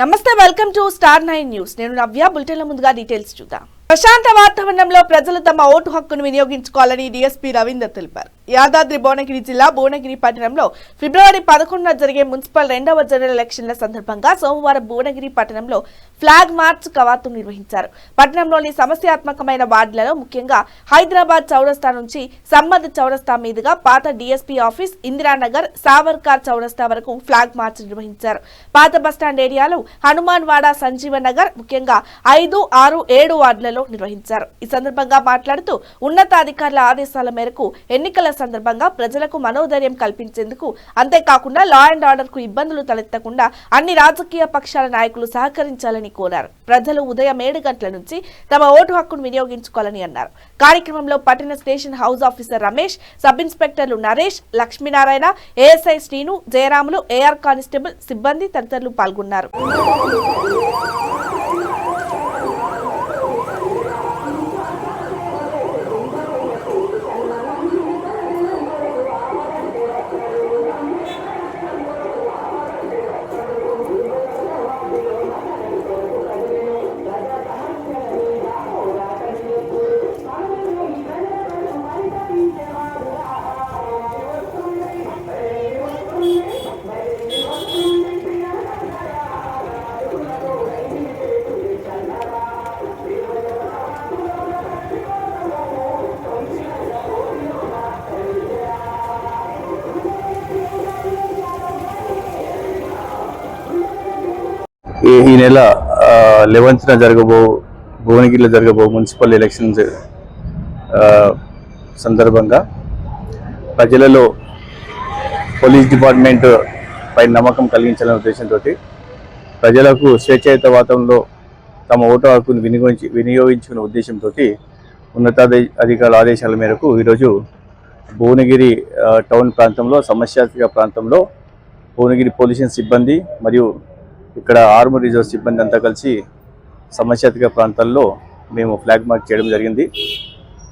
నమస్తే welcome to star nine news నేను నవ్య బులెటిన్ల ముందుగా డీటెయిల్స్ చూద్దాం. ప్రశాంత వాతావరణంలో ప్రజలు తమ ఓటు హక్కును వినియోగించుకోవాలని డీఎస్పీ రవీందర్ తెలిపారు. యాదాద్రి భువనగిరి జిల్లా భువనగిరి పట్టణంలో ఫిబ్రవరి పదకొండున జరిగే మున్సిపల్ రెండవ జనరల్ ఎలక్షన్ల సందర్భంగా సోమవారం భువనగిరి పట్టణంలో ఫ్లాగ్ మార్చ్ కవాతు నిర్వహించారు. పట్టణంలోని సమస్యాత్మకమైన వార్డులలో ముఖ్యంగా హైదరాబాద్ చౌరస్తా నుంచి సమ్మద్ చౌరస్తా మీదుగా పాత డీఎస్పీ ఆఫీస్ ఇందిరానగర్ సావర్కార్ చౌరస్తా వరకు ఫ్లాగ్ మార్చ్ నిర్వహించారు. పాత బస్టాండ్ ఏరియాలో హనుమాన్ వాడ సంజీవ నగర్ ముఖ్యంగా ఐదు ఆరు ఏడు వార్డులలో నిర్వహించారు. ఈ సందర్భంగా మాట్లాడుతూ ఉన్నతాధికారుల ఆదేశాల మేరకు ఎన్నికల సందర్భంగా ప్రజలకు మనోధైర్యం కల్పించేందుకు అంతేకాకుండా లా అండ్ ఆర్డర్కు ఇబ్బందులు తలెత్తకుండా అన్ని రాజకీయ పక్షాల నాయకులు సహకరించాలని కోరారు. ప్రజలు ఉదయం ఏడు గంటల నుంచి తమ ఓటు హక్కును వినియోగించుకోవాలని అన్నారు. కార్యక్రమంలో పట్టణ station house officer Ramesh sub ఇన్స్పెక్టర్లు Naresh Lakshminarayana ASI Srinu Jayaramulu AR constable సిబ్బంది తదితరులు పాల్గొన్నారు. ఈ ఈ నెల లెవెన్త్న జరగబో భువనగిరిలో జరగబో మున్సిపల్ ఎలక్షన్స్ సందర్భంగా ప్రజలలో పోలీస్ డిపార్ట్మెంట్ పై నమ్మకం కలిగించాలనే ఉద్దేశంతో ప్రజలకు స్వేచ్ఛాయుత వాతావరణంలో తమ ఓటు హక్కును వినియోగించి వినియోగించుకునే ఉద్దేశంతో ఉన్నతాధి అధికారుల ఆదేశాల మేరకు ఈరోజు భువనగిరి టౌన్ ప్రాంతంలో సమస్యాత్మక ప్రాంతంలో భువనగిరి పోలీసు సిబ్బంది మరియు ఇక్కడ ఆర్మర్ రిజర్వ్ సిబ్బంది అంతా కలిసి సమస్యాతిక ప్రాంతాల్లో మేము ఫ్లాగ్ మార్క్ చేయడం జరిగింది.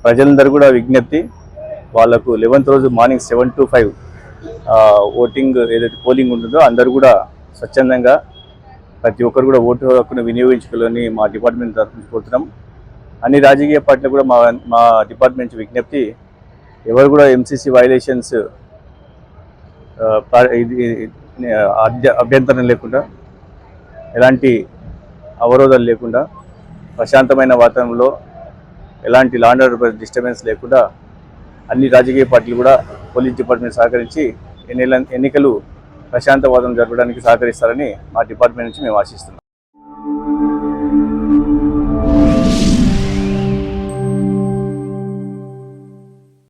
ప్రజలందరూ కూడా విజ్ఞప్తి వాళ్ళకు లెవెన్త్ రోజు morning seven to five voting ఏదైతే పోలింగ్ ఉంటుందో అందరూ కూడా స్వచ్ఛందంగా ప్రతి ఒక్కరు కూడా ఓటు హక్కును వినియోగించుకోవాలని మా డిపార్ట్మెంట్ తరఫున కోరుతున్నాం. అన్ని రాజకీయ పార్టీలు కూడా మా మా డిపార్ట్మెంట్ విజ్ఞప్తి ఎవరు కూడా ఎంసీసీ వైలేషన్స్ అభ్యంతరం లేకుండా ఎలాంటి అవరోధాలు లేకుండా ప్రశాంతమైన వాతావరణంలో ఎలాంటి లాండ్ ఆర్డర్ డిస్టర్బెన్స్ లేకుండా అన్ని రాజకీయ పార్టీలు కూడా పోలీస్ డిపార్ట్మెంట్ సహకరించి ఎన్నికలు ప్రశాంత వాతావరణం జరపడానికి సహకరిస్తారని మా డిపార్ట్మెంట్ నుంచి మేము ఆశిస్తున్నాం.